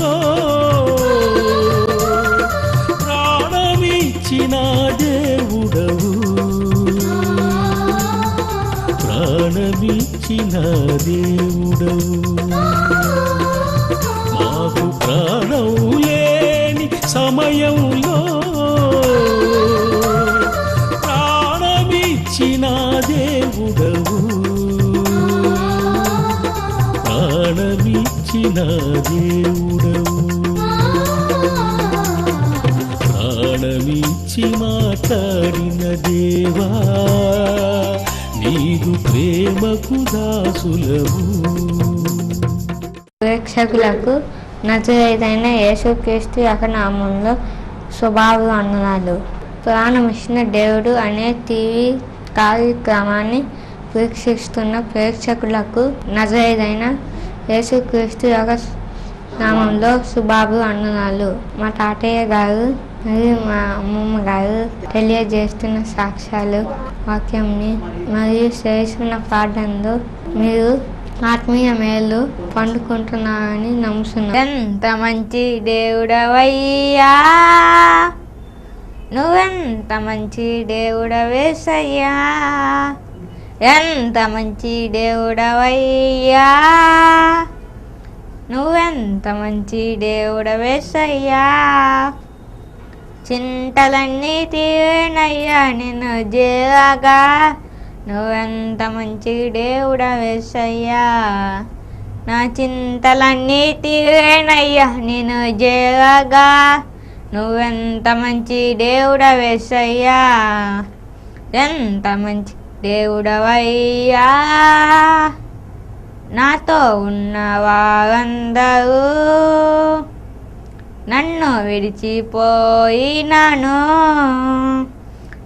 నాలో ప్రాణమిచ్చిన దేవుడవు ప్రాణమిచ్చిన దేవుడవు మాకు ప్రాణం లేని సమయంలో ప్రాణమిచ్చిన దేవుడవు ప్రాణమిచ్చిన దేవుడు పిలిచి మాట్లాడిన దేవా నీదు ప్రేమకు దాసులము ప్రేక్షకులకు నజరైతైన యేసుక్రీస్తు అకనామంలో స్వభావ అనునాలు ప్రాణమిచ్చిన దేవుడు అనే టీవీ కార్యక్రమాన్ని వీక్షిస్తున్న ప్రేక్షకులకు నజరైదైన యేసుక్రీస్తు యొక్క నామంలో సుబాబు అన్ననాలు మా తాతయ్య గారు అది మా అమ్మమ్మ గారు తెలియజేస్తున్న సాక్ష్యాలు వాక్యంని మరియు చేస్తున్న పాటందు మీరు ఆత్మీయ మేలు పండుకుంటున్నారని నమ్ముతున్నా ఎంత మంచి దేవుడవయ్యా నువ్వెంత మంచి దేవుడవేసయ్యా ఎంత మంచి దేవుడవయ్యా నువ్వెంత మంచి దేవుడవేసయ్యా చింతలన్నీ తీరినయ్యా నిన్ను జేరాగా నువ్వెంత మంచి దేవుడ వేసయ్యా నా చింతలన్నీ తీరేనయ్యా నేను జీవగా నువ్వెంత మంచి దేవుడ వేసయ్యా ఎంత మంచి దేవుడవయ్యా నాతో ఉన్న వారందరూ నన్ను విడిచిపోయినను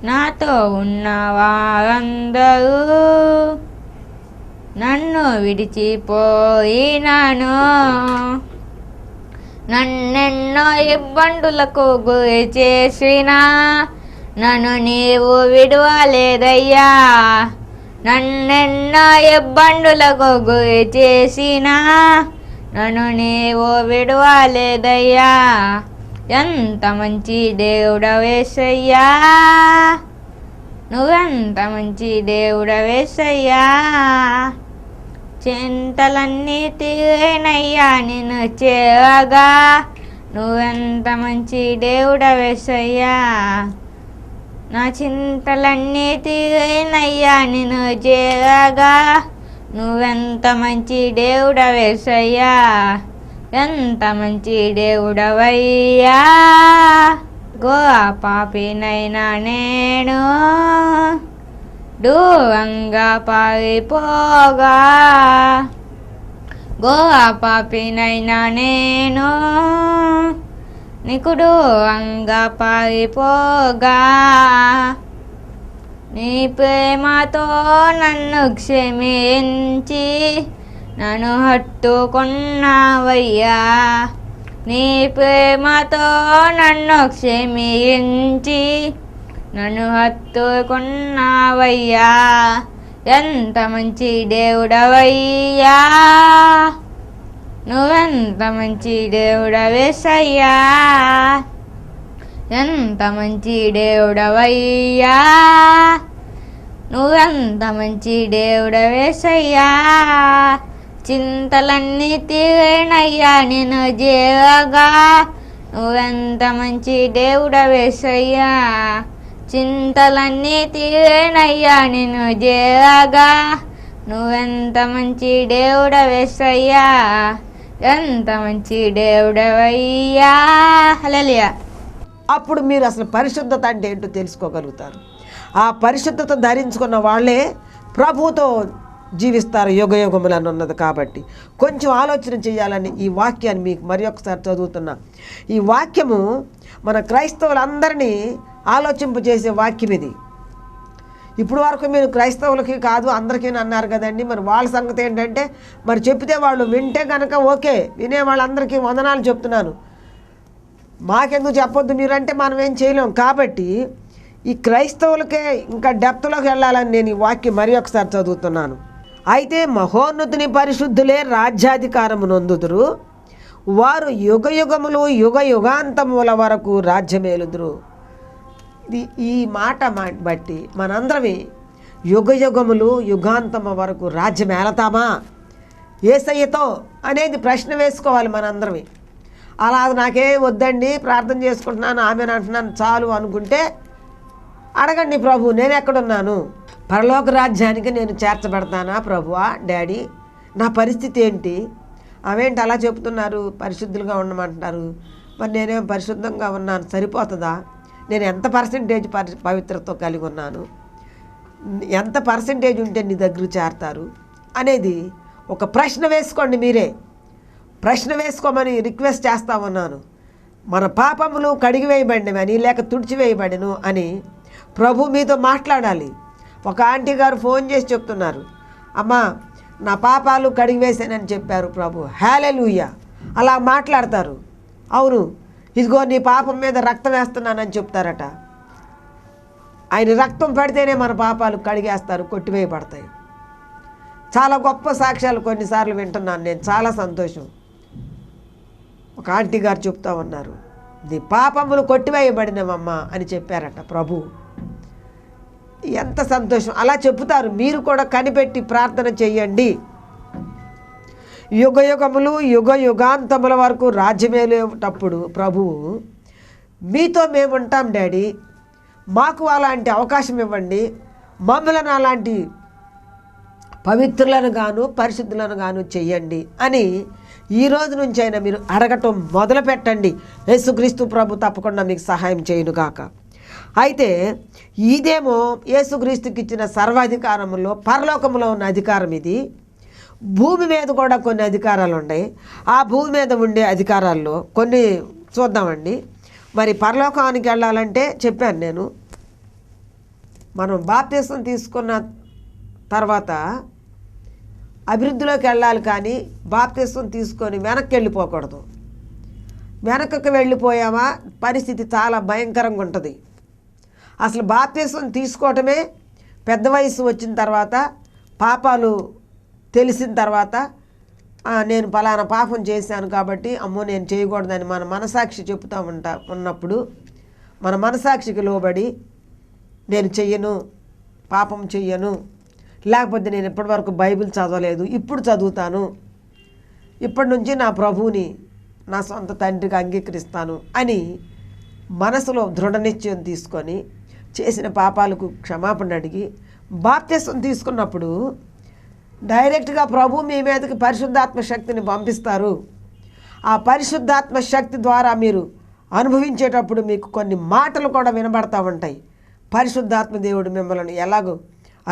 నాతో ఉన్న వారందరూ నన్ను విడిచిపోయినను నన్నెన్నో ఇబ్బందులకు గురి చేసిన నన్ను నీవు విడవలేదయ్యా నన్నెన్నో ఇబ్బందులకు గురి చేసినా నన్ను నీవు విడవలేదయ్యా ఎంత మంచి వేసయ్యా నువ్వెంత మంచి వేసయ్యా చింతలన్నీ తీరేనయ్యా నిన్ను చేవగా నువ్వెంత మంచి వేసయ్యా నా చింతలన్నీ తీరేనయ్యా నిన్ను చేరగా నువ్వెంత మంచి దేవుడ వేసయ్యా ఎంత మంచి దేవుడవయ్యా గో పాపినైనా నేను దూరంగా పారిపోగా గో పాపినైనా నేను నీకు దూరంగా పారిపోగా నీ ప్రేమతో నన్ను క్షమించి నన్ను హట్టుకున్నావయ్యా నీ ప్రేమతో నన్ను క్షమించి నన్ను హత్తుకున్నావయ్యా ఎంత మంచి దేవుడవయ్యా నువ్వెంత మంచి దేవుడవేసయ్యా ఎంత మంచి దేవుడవయ్యా నువ్వెంత మంచి దేవుడవేసయ్యా చింతలన్నీ తీరేనయ్యా నేను జీవగా నువ్వెంత మంచి దేవుడవేసయ్యా చింతలన్నీ తీరేనయ్యా నేను జీవగా నువ్వెంత మంచి దేవుడవేసయ్యా ఎంత మంచి దేవుడవయ్యా హలలియా అప్పుడు మీరు అసలు పరిశుద్ధత అంటే ఏంటో తెలుసుకోగలుగుతారు ఆ పరిశుద్ధత ధరించుకున్న వాళ్ళే ప్రభుతో జీవిస్తారు యుగ యుగములను ఉన్నది కాబట్టి కొంచెం ఆలోచన చేయాలని ఈ వాక్యాన్ని మీకు మరి ఒకసారి చదువుతున్నా ఈ వాక్యము మన క్రైస్తవులందరినీ ఆలోచింపజేసే వాక్యం ఇది ఇప్పుడు వరకు మీరు క్రైస్తవులకి కాదు అందరికీ అన్నారు కదండి మరి వాళ్ళ సంగతి ఏంటంటే మరి చెప్తే వాళ్ళు వింటే కనుక ఓకే వినే వాళ్ళందరికీ వందనాలు చెప్తున్నాను మాకెందుకు చెప్పొద్దు మీరంటే మనం ఏం చేయలేం కాబట్టి ఈ క్రైస్తవులకే ఇంకా డెప్త్లోకి వెళ్ళాలని నేను ఈ వాక్యం మరీ ఒకసారి చదువుతున్నాను అయితే మహోన్నతిని పరిశుద్ధులే రాజ్యాధికారము నొందుదురు వారు యుగ యుగములు యుగ యుగాంతముల వరకు రాజ్యమేలుదురు ఇది ఈ మాట బట్టి మనందరమే యుగ యుగములు యుగాంతమ వరకు రాజ్యం ఏలతామా ఏసయ్యతో అనేది ప్రశ్న వేసుకోవాలి మనందరమే అలా నాకే వద్దండి ప్రార్థన చేసుకుంటున్నాను ఆమెను అంటున్నాను చాలు అనుకుంటే అడగండి ప్రభు నేను ఎక్కడున్నాను పరలోక రాజ్యానికి నేను చేర్చబడతానా ప్రభువా డాడీ నా పరిస్థితి ఏంటి అవేంటి అలా చెప్తున్నారు పరిశుద్ధులుగా ఉండమంటున్నారు మరి నేనేం పరిశుద్ధంగా ఉన్నాను సరిపోతుందా నేను ఎంత పర్సంటేజ్ పవిత్రతో కలిగి ఉన్నాను ఎంత పర్సంటేజ్ ఉంటే నీ దగ్గర చేరతారు అనేది ఒక ప్రశ్న వేసుకోండి మీరే ప్రశ్న వేసుకోమని రిక్వెస్ట్ చేస్తా ఉన్నాను మన పాపములు వేయబడినవని లేక తుడిచివేయబడిను అని ప్రభు మీతో మాట్లాడాలి ఒక ఆంటీ గారు ఫోన్ చేసి చెప్తున్నారు అమ్మా నా పాపాలు కడిగి కడిగివేశానని చెప్పారు ప్రభు లూయా అలా మాట్లాడతారు అవును ఇదిగో నీ పాపం మీద రక్తం వేస్తున్నానని చెప్తారట ఆయన రక్తం పడితేనే మన పాపాలు కడిగేస్తారు కొట్టివేయబడతాయి చాలా గొప్ప సాక్ష్యాలు కొన్నిసార్లు వింటున్నాను నేను చాలా సంతోషం ఒక ఆంటీ గారు చెప్తా ఉన్నారు నీ పాపములు కొట్టివేయబడినవమ్మా అని చెప్పారట ప్రభు ఎంత సంతోషం అలా చెబుతారు మీరు కూడా కనిపెట్టి ప్రార్థన చేయండి యుగ యుగములు యుగ యుగాంతముల వరకు రాజ్యమేలేటప్పుడు ప్రభువు మీతో మేముంటాం డాడీ మాకు అలాంటి అవకాశం ఇవ్వండి మమ్మలను అలాంటి పవిత్రులను గాను పరిశుద్ధులను గాను చెయ్యండి అని ఈ రోజు నుంచైనా మీరు అడగటం మొదలు పెట్టండి యేసుక్రీస్తు ప్రభు తప్పకుండా మీకు సహాయం చేయనుగాక అయితే ఇదేమో యేసుక్రీస్తుకి ఇచ్చిన సర్వాధికారంలో పరలోకంలో ఉన్న అధికారం ఇది భూమి మీద కూడా కొన్ని అధికారాలు ఉన్నాయి ఆ భూమి మీద ఉండే అధికారాల్లో కొన్ని చూద్దామండి మరి పరలోకానికి వెళ్ళాలంటే చెప్పాను నేను మనం బాప్తీసం తీసుకున్న తర్వాత అభివృద్ధిలోకి వెళ్ళాలి కానీ బాప్తిస్వం తీసుకొని వెనక్కి వెళ్ళిపోకూడదు వెనకకు వెళ్ళిపోయామా పరిస్థితి చాలా భయంకరంగా ఉంటుంది అసలు బాప్తిస్వం తీసుకోవటమే పెద్ద వయసు వచ్చిన తర్వాత పాపాలు తెలిసిన తర్వాత నేను పలానా పాపం చేశాను కాబట్టి అమ్మో నేను చేయకూడదని మన మనసాక్షి చెప్తూ ఉంటా ఉన్నప్పుడు మన మనసాక్షికి లోబడి నేను చెయ్యను పాపం చెయ్యను లేకపోతే నేను ఇప్పటివరకు బైబిల్ చదవలేదు ఇప్పుడు చదువుతాను ఇప్పటి నుంచి నా ప్రభువుని నా సొంత తండ్రికి అంగీకరిస్తాను అని మనసులో దృఢ నిశ్చయం తీసుకొని చేసిన పాపాలకు క్షమాపణ అడిగి బాప్త్యసం తీసుకున్నప్పుడు డైరెక్ట్గా ప్రభు మీ మీదకి పరిశుద్ధాత్మ శక్తిని పంపిస్తారు ఆ పరిశుద్ధాత్మ శక్తి ద్వారా మీరు అనుభవించేటప్పుడు మీకు కొన్ని మాటలు కూడా వినబడతా ఉంటాయి పరిశుద్ధాత్మ దేవుడు మిమ్మల్ని ఎలాగో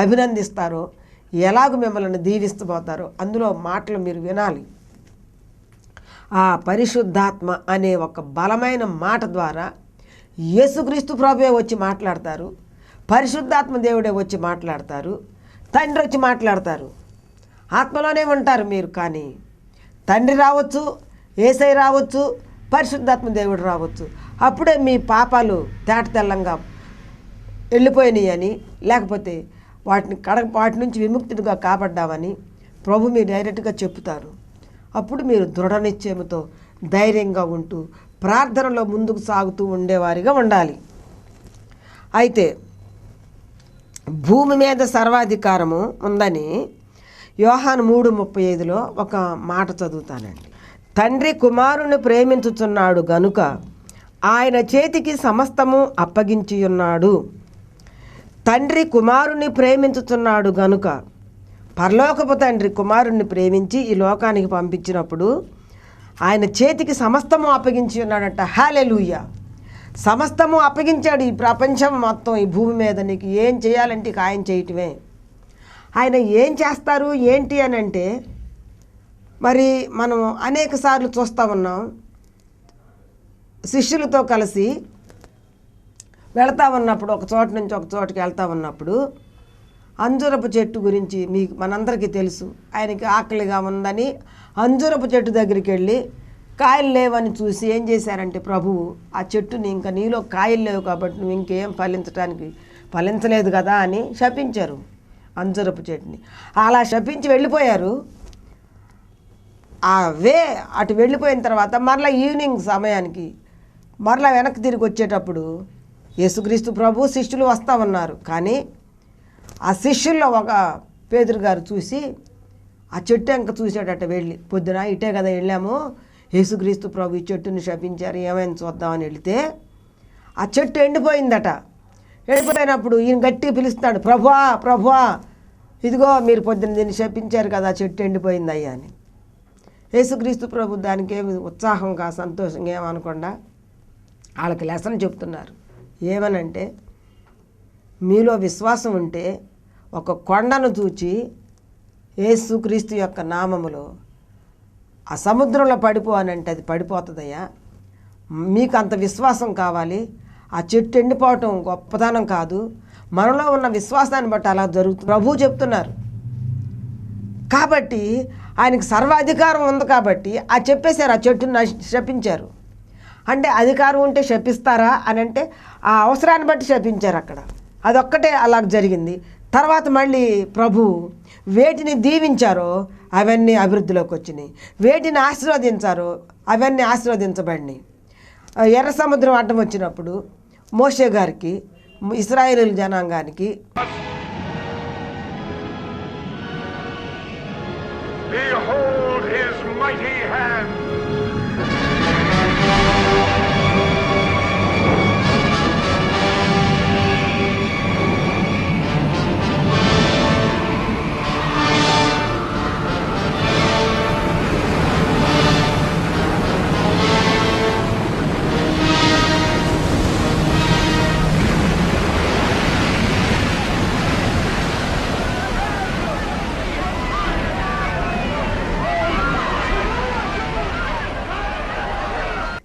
అభినందిస్తారో ఎలాగ మిమ్మల్ని దీవిస్తబోతారో అందులో మాటలు మీరు వినాలి ఆ పరిశుద్ధాత్మ అనే ఒక బలమైన మాట ద్వారా యేసుక్రీస్తు ప్రభువే వచ్చి మాట్లాడతారు పరిశుద్ధాత్మ దేవుడే వచ్చి మాట్లాడతారు తండ్రి వచ్చి మాట్లాడతారు ఆత్మలోనే ఉంటారు మీరు కానీ తండ్రి రావచ్చు ఏసై రావచ్చు పరిశుద్ధాత్మ దేవుడు రావచ్చు అప్పుడే మీ పాపాలు తేట తెల్లంగా వెళ్ళిపోయినాయి అని లేకపోతే వాటిని కడ వాటి నుంచి విముక్తుడిగా కాపాడ్డామని ప్రభు మీరు డైరెక్ట్గా చెప్తారు అప్పుడు మీరు దృఢ నిశ్చయముతో ధైర్యంగా ఉంటూ ప్రార్థనలో ముందుకు సాగుతూ ఉండేవారిగా ఉండాలి అయితే భూమి మీద సర్వాధికారము ఉందని యోహాన్ మూడు ముప్పై ఐదులో ఒక మాట చదువుతానండి తండ్రి కుమారుని ప్రేమించుచున్నాడు గనుక ఆయన చేతికి సమస్తము అప్పగించి ఉన్నాడు తండ్రి కుమారుణ్ణి ప్రేమించుతున్నాడు గనుక పరలోకపు తండ్రి కుమారుణ్ణి ప్రేమించి ఈ లోకానికి పంపించినప్పుడు ఆయన చేతికి సమస్తము అప్పగించి ఉన్నాడంట హాలెలుయ్య సమస్తము అప్పగించాడు ఈ ప్రపంచం మొత్తం ఈ భూమి మీద నీకు ఏం చేయాలంటే ఆయన చేయటమే ఆయన ఏం చేస్తారు ఏంటి అని అంటే మరి మనం అనేక సార్లు చూస్తూ ఉన్నాం శిష్యులతో కలిసి వెళతా ఉన్నప్పుడు ఒక చోట నుంచి ఒక చోటకి వెళ్తా ఉన్నప్పుడు అంజురపు చెట్టు గురించి మీకు మనందరికీ తెలుసు ఆయనకి ఆకలిగా ఉందని అంజురపు చెట్టు దగ్గరికి వెళ్ళి కాయలు లేవని చూసి ఏం చేశారంటే ప్రభువు ఆ చెట్టుని ఇంకా నీలో కాయలు లేవు కాబట్టి నువ్వు ఇంకేం ఫలించడానికి ఫలించలేదు కదా అని శపించారు అంజురపు చెట్టుని అలా శపించి వెళ్ళిపోయారు ఆ వే అటు వెళ్ళిపోయిన తర్వాత మరలా ఈవినింగ్ సమయానికి మరలా వెనక్కి తిరిగి వచ్చేటప్పుడు యేసుక్రీస్తు ప్రభు శిష్యులు ఉన్నారు కానీ ఆ శిష్యుల్లో ఒక పేదరు గారు చూసి ఆ చెట్టు ఇంకా చూసాడట వెళ్ళి పొద్దున ఇటే కదా వెళ్ళాము యేసుక్రీస్తు ప్రభు ఈ చెట్టుని శపించారు ఏమైనా చూద్దామని వెళితే ఆ చెట్టు ఎండిపోయిందట ఎండిపోయినప్పుడు ఈయన గట్టిగా పిలుస్తాడు ప్రభువా ప్రభువా ఇదిగో మీరు పొద్దున దీన్ని శపించారు కదా చెట్టు ఎండిపోయింది అయ్యా అని యేసుక్రీస్తు ప్రభు దానికి ఏమి ఉత్సాహంగా సంతోషంగా ఏమనకుండా వాళ్ళకి లెసన్ చెప్తున్నారు ఏమనంటే మీలో విశ్వాసం ఉంటే ఒక కొండను చూచి ఏసుక్రీస్తు యొక్క నామములో ఆ సముద్రంలో పడిపో అని అంటే అది పడిపోతుందయ్యా మీకు అంత విశ్వాసం కావాలి ఆ చెట్టు ఎండిపోవటం గొప్పతనం కాదు మనలో ఉన్న విశ్వాసాన్ని బట్టి అలా జరుగుతుంది ప్రభు చెప్తున్నారు కాబట్టి ఆయనకు సర్వాధికారం ఉంది కాబట్టి ఆ చెప్పేశారు ఆ చెట్టును శపించారు అంటే అధికారం ఉంటే శపిస్తారా అని అంటే ఆ అవసరాన్ని బట్టి శపించారు అక్కడ అదొక్కటే అలా జరిగింది తర్వాత మళ్ళీ ప్రభు వేటిని దీవించారో అవన్నీ అభివృద్ధిలోకి వచ్చినాయి వేటిని ఆశీర్వదించారో అవన్నీ ఆశీర్వదించబడినాయి ఎర్ర సముద్రం అడ్డం వచ్చినప్పుడు మోషే గారికి ఇస్రాయేల్ జనాంగానికి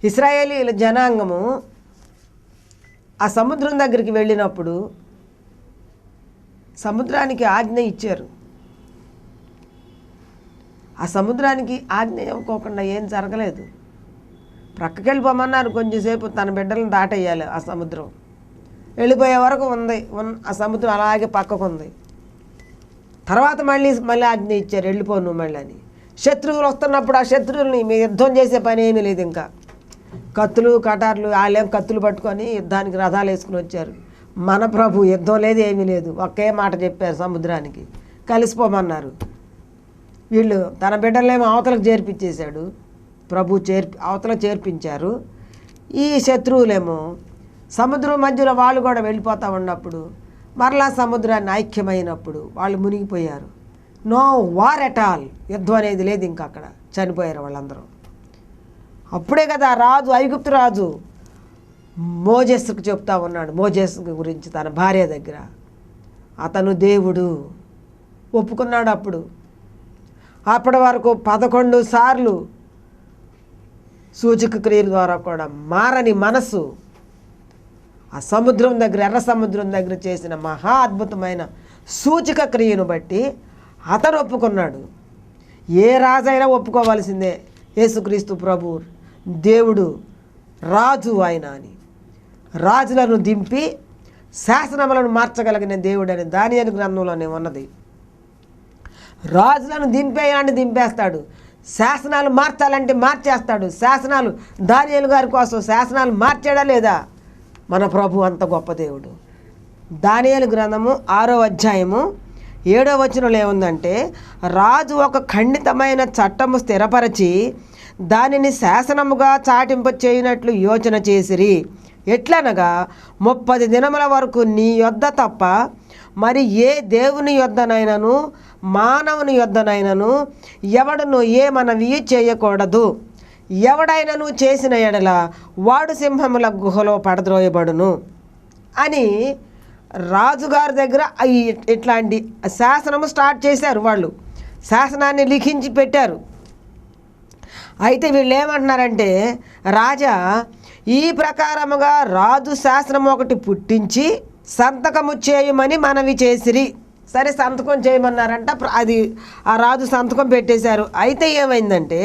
ఇస్రాయేలీల జనాంగము ఆ సముద్రం దగ్గరికి వెళ్ళినప్పుడు సముద్రానికి ఆజ్ఞ ఇచ్చారు ఆ సముద్రానికి ఆజ్ఞ ఇవ్వకోకుండా ఏం జరగలేదు ప్రక్కకి వెళ్ళిపోమన్నారు కొంచెంసేపు తన బిడ్డలను దాటేయాలి ఆ సముద్రం వెళ్ళిపోయే వరకు ఉంది ఆ సముద్రం అలాగే పక్కకు ఉంది తర్వాత మళ్ళీ మళ్ళీ ఆజ్ఞ ఇచ్చారు వెళ్ళిపోను మళ్ళీ అని శత్రువులు వస్తున్నప్పుడు ఆ శత్రువుల్ని మీ యుద్ధం చేసే పని ఏమీ లేదు ఇంకా కత్తులు కటార్లు వాళ్ళేం కత్తులు పట్టుకొని యుద్ధానికి రథాలు వేసుకుని వచ్చారు మన ప్రభు యుద్ధం లేదు ఏమీ లేదు ఒకే మాట చెప్పారు సముద్రానికి కలిసిపోమన్నారు వీళ్ళు తన బిడ్డలేమో అవతలకు చేర్పించేశాడు ప్రభు చేర్పి అవతల చేర్పించారు ఈ శత్రువులేమో సముద్రం మధ్యలో వాళ్ళు కూడా వెళ్ళిపోతూ ఉన్నప్పుడు మరలా సముద్రాన్ని ఐక్యమైనప్పుడు వాళ్ళు మునిగిపోయారు నో వార్ ఎట్ ఆల్ యుద్ధం అనేది లేదు ఇంకా అక్కడ చనిపోయారు వాళ్ళందరూ అప్పుడే కదా రాజు ఐగుప్తు రాజు మోజెస్కు చెప్తా ఉన్నాడు మోజస్ గురించి తన భార్య దగ్గర అతను దేవుడు ఒప్పుకున్నాడు అప్పుడు అప్పటి వరకు పదకొండు సార్లు సూచక క్రియల ద్వారా కూడా మారని మనసు ఆ సముద్రం దగ్గర ఎర్ర సముద్రం దగ్గర చేసిన మహా అద్భుతమైన సూచక క్రియను బట్టి అతను ఒప్పుకున్నాడు ఏ రాజైనా ఒప్పుకోవాల్సిందే యేసుక్రీస్తు ప్రభు దేవుడు రాజు ఆయన అని రాజులను దింపి శాసనములను మార్చగలిగిన దేవుడు అని అని గ్రంథంలోనే ఉన్నది రాజులను దింపేయాలని దింపేస్తాడు శాసనాలు మార్చాలంటే మార్చేస్తాడు శాసనాలు దానియలు గారి కోసం శాసనాలు మార్చాడా లేదా మన ప్రభు అంత గొప్ప దేవుడు దానియలు గ్రంథము ఆరో అధ్యాయము ఏడో వచనంలో ఏముందంటే రాజు ఒక ఖండితమైన చట్టము స్థిరపరచి దానిని శాసనముగా చాటింప చేయనట్లు యోచన చేసిరి ఎట్లనగా ముప్పది దినముల వరకు నీ యొద్ద తప్ప మరి ఏ దేవుని యొద్దనైనను మానవుని యొద్దనైనను ఎవడను మనవి చేయకూడదు ఎవడైనను చేసిన ఎడల వాడు సింహముల గుహలో పడద్రోయబడును అని రాజుగారి దగ్గర ఇట్లాంటి శాసనము స్టార్ట్ చేశారు వాళ్ళు శాసనాన్ని లిఖించి పెట్టారు అయితే వీళ్ళు ఏమంటున్నారంటే రాజా ఈ ప్రకారముగా రాజు శాసనం ఒకటి పుట్టించి సంతకము చేయమని మనవి చేసిరి సరే సంతకం చేయమన్నారంట అది ఆ రాజు సంతకం పెట్టేశారు అయితే ఏమైందంటే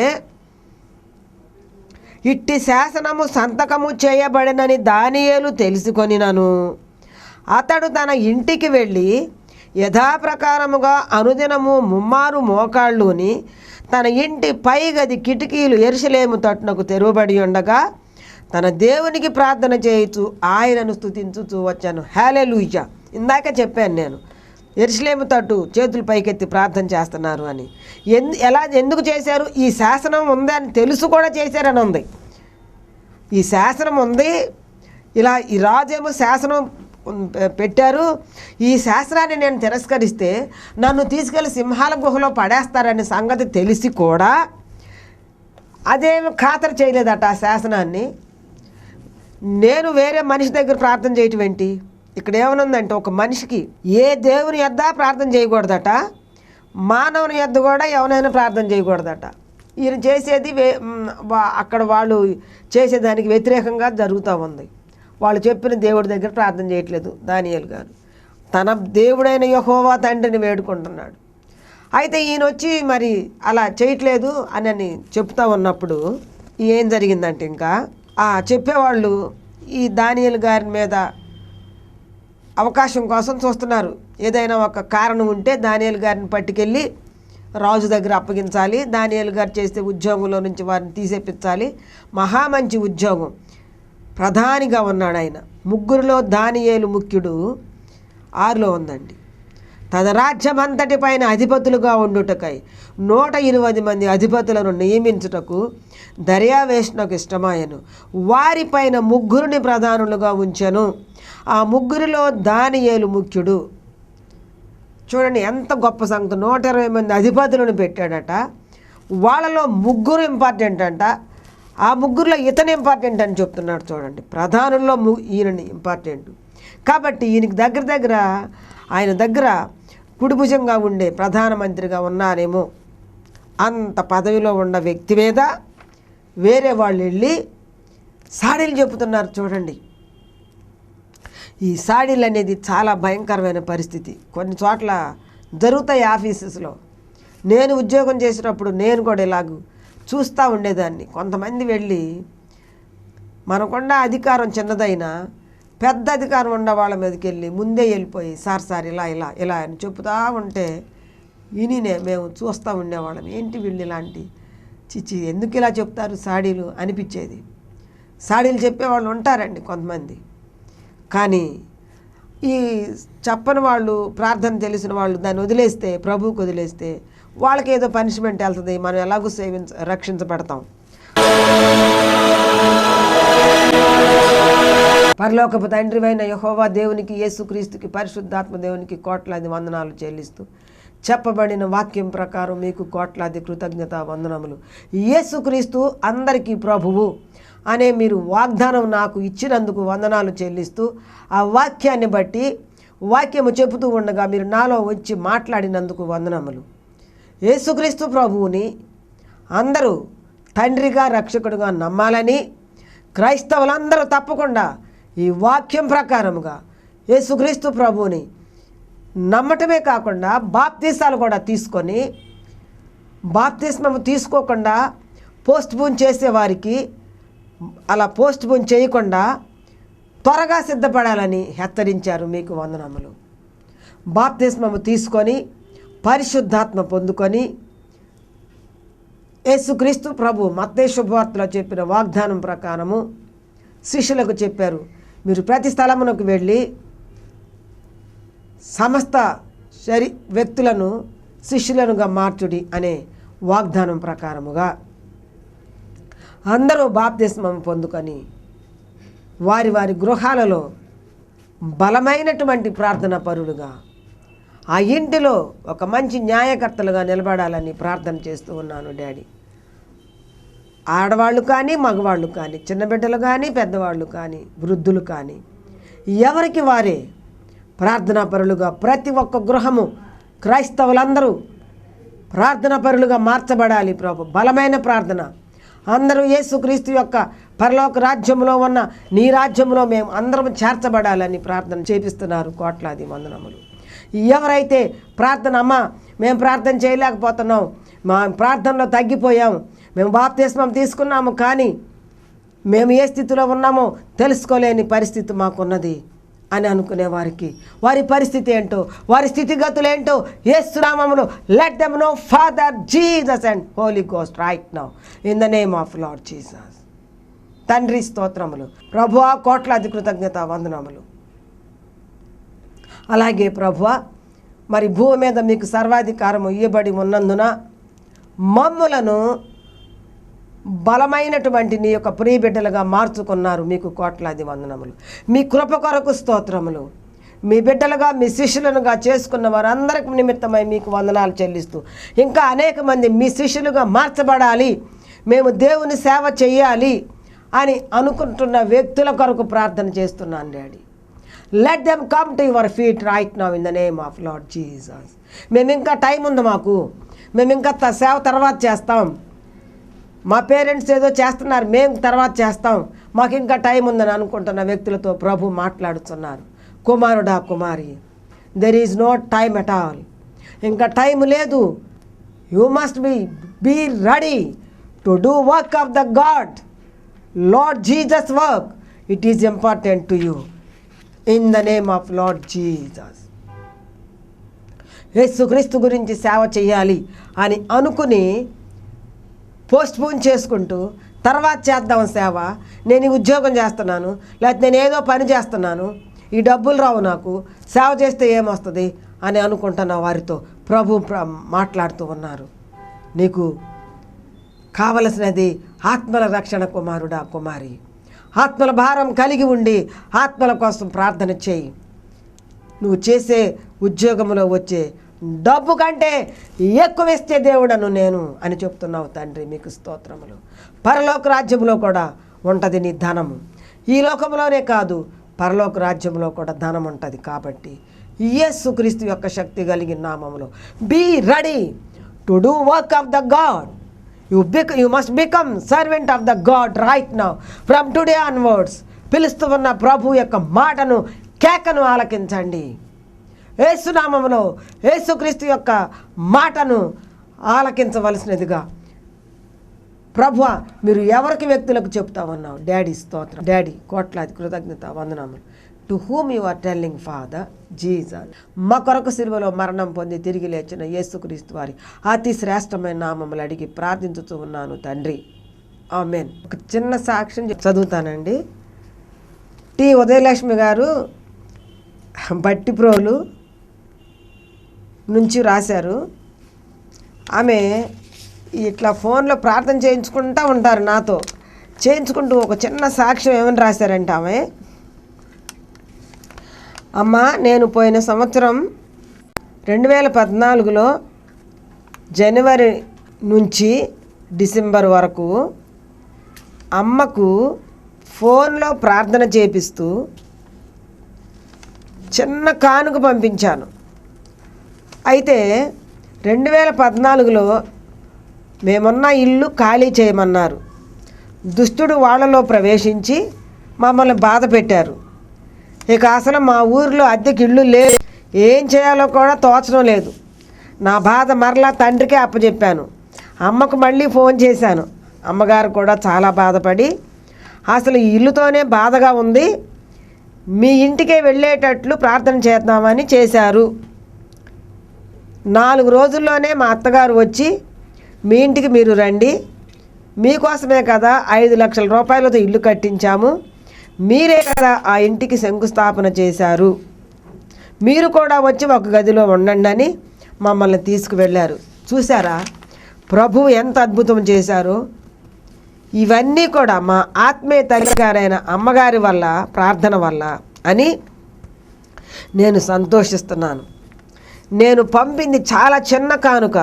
ఇట్టి శాసనము సంతకము చేయబడినని దానియేలు తెలుసుకొని నను అతడు తన ఇంటికి వెళ్ళి యథాప్రకారముగా అనుదినము ముమ్మారు మోకాళ్ళుని తన ఇంటి పైగది కిటికీలు ఎరుసలేము తట్టునకు తెరువబడి ఉండగా తన దేవునికి ప్రార్థన చేయొచ్చు ఆయనను స్థుతించు వచ్చాను హ్యాలే లూజా ఇందాక చెప్పాను నేను ఎరుసలేము తట్టు చేతులు పైకెత్తి ప్రార్థన చేస్తున్నారు అని ఎందు ఎలా ఎందుకు చేశారు ఈ శాసనం ఉంది అని తెలుసు కూడా చేశారని ఉంది ఈ శాసనం ఉంది ఇలా ఈ రాజేమో శాసనం పెట్టారు ఈ శాస్త్రాన్ని నేను తిరస్కరిస్తే నన్ను తీసుకెళ్లి సింహాల గుహలో పడేస్తారనే సంగతి తెలిసి కూడా అదేమి ఖాతరు చేయలేదట ఆ శాసనాన్ని నేను వేరే మనిషి దగ్గర ప్రార్థన చేయటం ఏంటి ఇక్కడ ఏమనుందంటే ఒక మనిషికి ఏ దేవుని యొద్ద ప్రార్థన చేయకూడదట మానవుని యొద్ద కూడా ఎవరైనా ప్రార్థన చేయకూడదట ఈయన చేసేది అక్కడ వాళ్ళు చేసేదానికి వ్యతిరేకంగా జరుగుతూ ఉంది వాళ్ళు చెప్పిన దేవుడి దగ్గర ప్రార్థన చేయట్లేదు దానియలు గారు తన దేవుడైన యహోవా తండ్రిని వేడుకుంటున్నాడు అయితే ఈయన వచ్చి మరి అలా చేయట్లేదు అని అని చెప్తా ఉన్నప్పుడు ఏం జరిగిందంటే ఇంకా ఆ చెప్పేవాళ్ళు ఈ దానియల్ గారి మీద అవకాశం కోసం చూస్తున్నారు ఏదైనా ఒక కారణం ఉంటే దానియల్ గారిని పట్టుకెళ్ళి రాజు దగ్గర అప్పగించాలి దానియల్ గారు చేసే ఉద్యోగంలో నుంచి వారిని తీసేపించాలి మహా మంచి ఉద్యోగం ప్రధానిగా ఉన్నాడు ఆయన ముగ్గురిలో దానియేలు ముఖ్యుడు ఆరులో ఉందండి తన రాజ్యమంతటి పైన అధిపతులుగా ఉండుటకై నూట ఇరవై మంది అధిపతులను నియమించుటకు దర్యావేషణకు ఇష్టమాయను వారిపైన ముగ్గురిని ప్రధానులుగా ఉంచాను ఆ ముగ్గురిలో దానియేలు ముఖ్యుడు చూడండి ఎంత గొప్ప సంగతి నూట ఇరవై మంది అధిపతులను పెట్టాడట వాళ్ళలో ముగ్గురు ఇంపార్టెంట్ అంట ఆ ముగ్గురులో ఇతను ఇంపార్టెంట్ అని చెప్తున్నాడు చూడండి ప్రధానుల్లో ఈయనని ఇంపార్టెంట్ కాబట్టి ఈయనకి దగ్గర దగ్గర ఆయన దగ్గర కుడిభుజంగా ఉండే ప్రధానమంత్రిగా ఉన్నారేమో అంత పదవిలో ఉన్న వ్యక్తి మీద వేరే వాళ్ళు వెళ్ళి సాడీలు చెబుతున్నారు చూడండి ఈ సాడీలు అనేది చాలా భయంకరమైన పరిస్థితి కొన్ని చోట్ల జరుగుతాయి ఆఫీసెస్లో నేను ఉద్యోగం చేసినప్పుడు నేను కూడా ఇలాగూ చూస్తూ ఉండేదాన్ని కొంతమంది వెళ్ళి మనకుండా అధికారం చిన్నదైనా పెద్ద అధికారం ఉన్న వాళ్ళ మీదకి వెళ్ళి ముందే వెళ్ళిపోయి సార్ సార్ ఇలా ఇలా ఇలా అని చెప్తా ఉంటే వినినే మేము చూస్తూ ఉండేవాళ్ళం ఏంటి వీళ్ళు ఇలాంటి చిచ్చి ఎందుకు ఇలా చెప్తారు సాడీలు అనిపించేది సాడీలు చెప్పేవాళ్ళు ఉంటారండి కొంతమంది కానీ ఈ చెప్పని వాళ్ళు ప్రార్థన తెలిసిన వాళ్ళు దాన్ని వదిలేస్తే ప్రభువుకు వదిలేస్తే వాళ్ళకి ఏదో పనిష్మెంట్ వెళ్తుంది మనం ఎలాగో సేవించ రక్షించబడతాం పరలోకపు తండ్రివైన యహోవా దేవునికి యేసుక్రీస్తుకి పరిశుద్ధాత్మ దేవునికి కోట్లాది వందనాలు చెల్లిస్తూ చెప్పబడిన వాక్యం ప్రకారం మీకు కోట్లాది కృతజ్ఞత వందనములు యేసుక్రీస్తు అందరికీ ప్రభువు అనే మీరు వాగ్దానం నాకు ఇచ్చినందుకు వందనాలు చెల్లిస్తూ ఆ వాక్యాన్ని బట్టి వాక్యము చెబుతూ ఉండగా మీరు నాలో వచ్చి మాట్లాడినందుకు వందనములు యేసుక్రీస్తు ప్రభువుని అందరూ తండ్రిగా రక్షకుడుగా నమ్మాలని క్రైస్తవులందరూ తప్పకుండా ఈ వాక్యం ప్రకారముగా యేసుక్రీస్తు ప్రభువుని నమ్మటమే కాకుండా బాప్తీసాలు కూడా తీసుకొని బాప్తిస్మము తీసుకోకుండా పోస్ట్ పోన్ చేసేవారికి అలా పోస్ట్ పోన్ చేయకుండా త్వరగా సిద్ధపడాలని హెచ్చరించారు మీకు వందనములు బాప్తిస్మము తీసుకొని పరిశుద్ధాత్మ పొందుకొని యేసుక్రీస్తు ప్రభు మత్తే శుభవార్తలో చెప్పిన వాగ్దానం ప్రకారము శిష్యులకు చెప్పారు మీరు ప్రతి స్థలమునకు వెళ్ళి సమస్త శరీ వ్యక్తులను శిష్యులనుగా మార్చుడి అనే వాగ్దానం ప్రకారముగా అందరూ బాప్తిస్మం పొందుకొని వారి వారి గృహాలలో బలమైనటువంటి ప్రార్థన పరులుగా ఆ ఇంటిలో ఒక మంచి న్యాయకర్తలుగా నిలబడాలని ప్రార్థన చేస్తూ ఉన్నాను డాడీ ఆడవాళ్ళు కానీ మగవాళ్ళు కానీ చిన్న బిడ్డలు కానీ పెద్దవాళ్ళు కానీ వృద్ధులు కానీ ఎవరికి వారే పరులుగా ప్రతి ఒక్క గృహము క్రైస్తవులందరూ పరులుగా మార్చబడాలి ప్రభు బలమైన ప్రార్థన అందరూ యేసుక్రీస్తు యొక్క పరలోక రాజ్యంలో ఉన్న నీ రాజ్యంలో మేము అందరం చేర్చబడాలని ప్రార్థన చేపిస్తున్నారు కోట్లాది వందనములు ఎవరైతే ప్రార్థన అమ్మ మేము ప్రార్థన చేయలేకపోతున్నాం మా ప్రార్థనలో తగ్గిపోయాం మేము బాప్తిస్మం తీసుకున్నాము కానీ మేము ఏ స్థితిలో ఉన్నామో తెలుసుకోలేని పరిస్థితి మాకున్నది అని అనుకునే వారికి వారి పరిస్థితి ఏంటో వారి స్థితిగతులు ఏంటో ఏ ఏసునామములు let them know Father Jesus and Holy Ghost right now in the name of Lord Jesus తండ్రి స్తోత్రములు ఆ కోట్ల అధికృతజ్ఞత వందనములు అలాగే ప్రభు మరి భూమి మీద మీకు సర్వాధికారం ఇయ్యబడి ఉన్నందున మమ్ములను బలమైనటువంటి నీ యొక్క ప్రియబిడ్డలుగా మార్చుకున్నారు మీకు కోట్లాది వందనములు మీ కృప కొరకు స్తోత్రములు మీ బిడ్డలుగా మీ శిష్యులనుగా చేసుకున్న వారందరికి నిమిత్తమై మీకు వందనాలు చెల్లిస్తూ ఇంకా అనేక మంది మీ శిష్యులుగా మార్చబడాలి మేము దేవుని సేవ చేయాలి అని అనుకుంటున్న వ్యక్తుల కొరకు ప్రార్థన చేస్తున్నాను daddy let them come to your feet right now in the name of Lord Jesus మేము ఇంకా టైం ఉంది మాకు మేము ఇంకా సేవ తర్వాత చేస్తాం మా పేరెంట్స్ ఏదో చేస్తున్నారు మేము తర్వాత చేస్తాం మాకు ఇంకా టైం ఉందని అనుకుంటున్న వ్యక్తులతో ప్రభు మాట్లాడుతున్నారు కుమారుడా కుమారి there is no time at all ఇంకా టైం లేదు you must be be ready to do work of the God Lord Jesus work it is important to you in the name of Lord Jesus యేసుక్రీస్తు గురించి సేవ చేయాలి అని అనుకుని postpone చేసుకుంటూ తర్వాత చేద్దాం సేవ నేను ఉద్యోగం చేస్తున్నాను లేకపోతే నేను ఏదో పని చేస్తున్నాను ఈ డబ్బులు రావు నాకు సేవ చేస్తే ఏమొస్తుంది అని అనుకుంటున్న వారితో ప్రభు మాట్లాడుతూ ఉన్నారు నీకు కావలసినది ఆత్మల రక్షణ కుమారుడా కుమారి ఆత్మల భారం కలిగి ఉండి ఆత్మల కోసం ప్రార్థన చేయి నువ్వు చేసే ఉద్యోగంలో వచ్చే డబ్బు కంటే ఎక్కువ ఇస్తే దేవుడను నేను అని చెప్తున్నావు తండ్రి మీకు స్తోత్రములు పరలోక రాజ్యంలో కూడా ఉంటుంది నీ ధనము ఈ లోకంలోనే కాదు పరలోక రాజ్యంలో కూడా ధనం ఉంటుంది కాబట్టి యేసుక్రీస్తు యొక్క శక్తి కలిగిన నామంలో be ready to do work of the God you బిక్ you must become servant of the God right now from today onwards పిలుస్తూ ఉన్న ప్రభు యొక్క మాటను కేకను ఆలకించండి ఏసునామంలో ఏసుక్రీస్తు యొక్క మాటను ఆలకించవలసినదిగా ప్రభు మీరు ఎవరికి వ్యక్తులకు చెప్తా ఉన్నావు డాడీ స్తోత్రం డాడీ కోట్లాది కృతజ్ఞత వందనాములు to whom you are telling Father Jesus మా కొరకు సిల్వలో మరణం పొంది తిరిగి లేచిన యేసుక్రీస్తు వారి అతి శ్రేష్టమైన నామములు అడిగి ప్రార్థించుతూ ఉన్నాను తండ్రి ఆమెన్ ఒక చిన్న సాక్ష్యం చదువుతానండి టి ఉదయలక్ష్మి గారు బట్టి ప్రోలు నుంచి రాశారు ఆమె ఇట్లా ఫోన్లో ప్రార్థన చేయించుకుంటూ ఉంటారు నాతో చేయించుకుంటూ ఒక చిన్న సాక్ష్యం ఏమని రాశారంటే ఆమె అమ్మ నేను పోయిన సంవత్సరం రెండు వేల పద్నాలుగులో జనవరి నుంచి డిసెంబర్ వరకు అమ్మకు ఫోన్లో ప్రార్థన చేపిస్తూ చిన్న కానుక పంపించాను అయితే రెండు వేల పద్నాలుగులో మేమున్న ఇల్లు ఖాళీ చేయమన్నారు దుస్తుడు వాళ్ళలో ప్రవేశించి మమ్మల్ని బాధ పెట్టారు ఇక అసలు మా ఊరిలో అద్దెకి ఇళ్ళు లేదు ఏం చేయాలో కూడా తోచడం లేదు నా బాధ మరలా తండ్రికే అప్పచెప్పాను అమ్మకు మళ్ళీ ఫోన్ చేశాను అమ్మగారు కూడా చాలా బాధపడి అసలు ఈ ఇల్లుతోనే బాధగా ఉంది మీ ఇంటికే వెళ్ళేటట్లు ప్రార్థన చేద్దామని చేశారు నాలుగు రోజుల్లోనే మా అత్తగారు వచ్చి మీ ఇంటికి మీరు రండి మీకోసమే కదా ఐదు లక్షల రూపాయలతో ఇల్లు కట్టించాము మీరే కదా ఆ ఇంటికి శంకుస్థాపన చేశారు మీరు కూడా వచ్చి ఒక గదిలో ఉండండి అని మమ్మల్ని తీసుకువెళ్ళారు చూసారా ప్రభు ఎంత అద్భుతం చేశారు ఇవన్నీ కూడా మా ఆత్మీయ తల్లిగారైన అమ్మగారి వల్ల ప్రార్థన వల్ల అని నేను సంతోషిస్తున్నాను నేను పంపింది చాలా చిన్న కానుక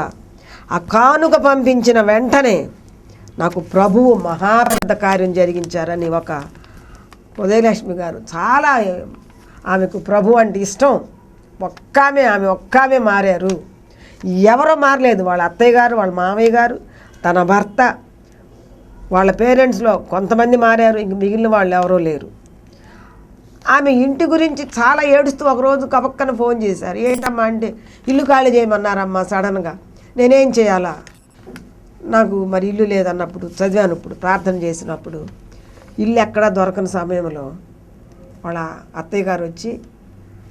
ఆ కానుక పంపించిన వెంటనే నాకు ప్రభువు మహాపెద్ద కార్యం జరిగించారని ఒక ఉదయలక్ష్మి గారు చాలా ఆమెకు ప్రభు అంటే ఇష్టం ఒక్కామే ఆమె ఒక్కామే మారారు ఎవరో మారలేదు వాళ్ళ అత్తయ్య గారు వాళ్ళ మామయ్య గారు తన భర్త వాళ్ళ పేరెంట్స్లో కొంతమంది మారారు ఇంక మిగిలిన వాళ్ళు ఎవరో లేరు ఆమె ఇంటి గురించి చాలా ఏడుస్తూ ఒకరోజు కబక్కన ఫోన్ చేశారు ఏంటమ్మా అంటే ఇల్లు ఖాళీ చేయమన్నారమ్మా సడన్గా నేనేం చేయాలా నాకు మరి ఇల్లు లేదన్నప్పుడు చదివాను ఇప్పుడు ప్రార్థన చేసినప్పుడు ఇల్లు ఎక్కడా దొరకని సమయంలో వాళ్ళ అత్తయ్య గారు వచ్చి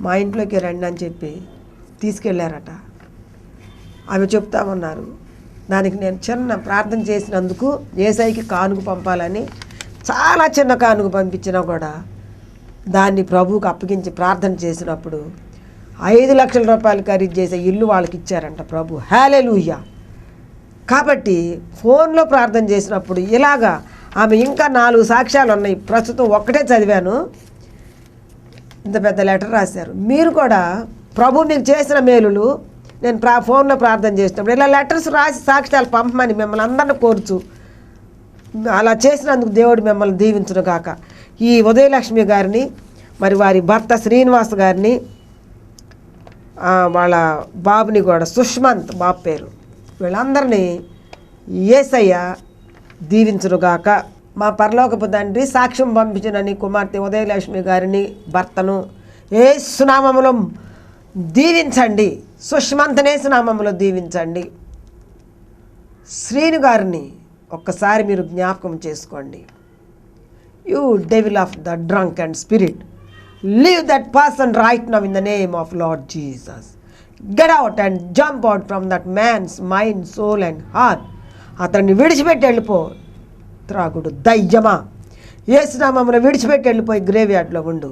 మా ఇంట్లోకి రండి అని చెప్పి తీసుకెళ్ళారట ఆమె చెప్తామన్నారు దానికి నేను చిన్న ప్రార్థన చేసినందుకు ఏసైకి కానుక పంపాలని చాలా చిన్న కానుక పంపించినా కూడా దాన్ని ప్రభువుకు అప్పగించి ప్రార్థన చేసినప్పుడు ఐదు లక్షల రూపాయలు ఖరీదు చేసే ఇల్లు వాళ్ళకి ఇచ్చారంట ప్రభు హ్యాలే కాబట్టి ఫోన్లో ప్రార్థన చేసినప్పుడు ఇలాగా ఆమె ఇంకా నాలుగు సాక్ష్యాలు ఉన్నాయి ప్రస్తుతం ఒక్కటే చదివాను ఇంత పెద్ద లెటర్ రాశారు మీరు కూడా ప్రభు మీకు చేసిన మేలులు నేను ప్రా ఫోన్లో ప్రార్థన చేసినప్పుడు ఇలా లెటర్స్ రాసి సాక్ష్యాలు పంపమని మిమ్మల్ని అందరిని కోరుచు అలా చేసినందుకు దేవుడు మిమ్మల్ని దీవించును కాక ఈ ఉదయలక్ష్మి గారిని మరి వారి భర్త శ్రీనివాస్ గారిని వాళ్ళ బాబుని కూడా సుష్మంత్ బాబు పేరు వీళ్ళందరినీ ఏసయ్య దీవించరుగాక మా పరలోకపు తండ్రి సాక్ష్యం పంపించిన నీ కుమార్తె ఉదయలక్ష్మి గారిని భర్తను ఏ సునామములో దీవించండి సుష్మంతనే సునామంలో దీవించండి శ్రీను గారిని ఒక్కసారి మీరు జ్ఞాపకం చేసుకోండి you devil of the drunk and spirit leave that person right now in the name of Lord Jesus get out and jump out from that man's mind soul and heart అతన్ని విడిచిపెట్టి వెళ్ళిపో త్రాగుడు దయ్యమా ఏసునామమ్మను విడిచిపెట్టి వెళ్ళిపోయి గ్రేవ్ యార్డ్లో ఉండు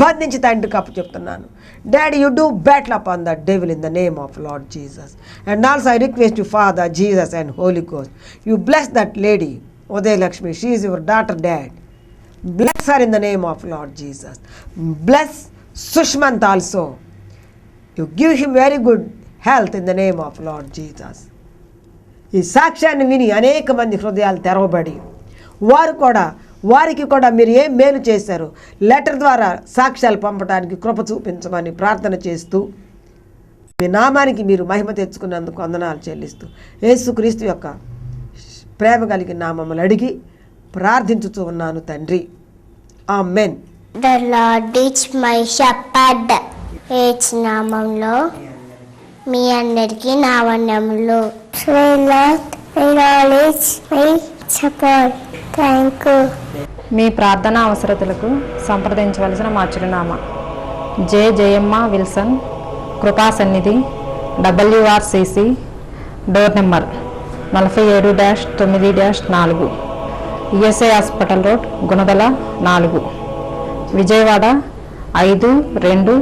బంధించి తండ్రి కప్పు చెప్తున్నాను daddy you do battle up on the devil in the name of Lord Jesus and also I request you Father Jesus and Holy కోస్ you bless that lady Udayalakshmi she your daughter dad bless her in the name of Lord Jesus bless Sushmant also you give him very good health in the name of Lord Jesus ఈ సాక్ష్యాన్ని విని అనేక మంది హృదయాలు తెరవబడి వారు కూడా వారికి కూడా మీరు ఏం మేలు చేశారు లెటర్ ద్వారా సాక్ష్యాలు పంపడానికి కృప చూపించమని ప్రార్థన చేస్తూ మీ నామానికి మీరు మహిమ తెచ్చుకున్నందుకు వందనాలు చెల్లిస్తూ యేసుక్రీస్తు యొక్క ప్రేమ కలిగిన నామములు అడిగి ప్రార్థించుతూ ఉన్నాను తండ్రి amen the Lord is my shepherd age నామంలో మీ అందరికీ నా వందములు మీ ప్రార్థన అవసరతలకు సంప్రదించవలసిన మా చిరునామా జే Jayamma Wilson Krupa Sannidhi WRCC door number నలభై ఏడు డాష్ తొమ్మిది డాష్ నాలుగు ఈఎస్ఐ హాస్పిటల్ రోడ్ గుణదల నాలుగు విజయవాడ ఐదు రెండు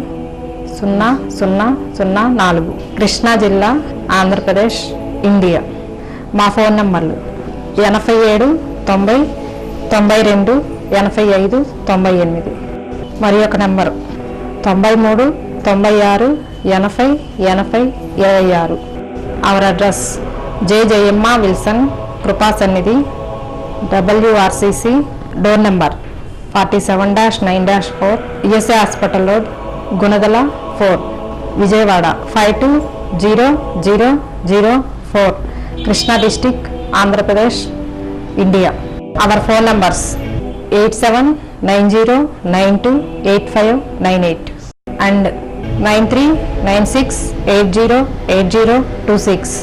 సున్నా సున్నా సున్నా నాలుగు కృష్ణా జిల్లా ఆంధ్రప్రదేశ్ ఇండియా మా ఫోన్ నంబర్లు ఎనభై ఏడు తొంభై తొంభై రెండు ఎనభై ఐదు తొంభై ఎనిమిది మరి ఒక నెంబరు తొంభై మూడు తొంభై ఆరు ఎనభై ఎనభై ఇరవై ఆరు our address J Jayamma Wilson Krupa Sannidhi WRCC door number forty seven dash nine dash four ESA hospital road Gunadala 4. Vijayawada 520004. Krishna District, Andhra Pradesh, India. Our phone numbers 8790928598 and 9396808026.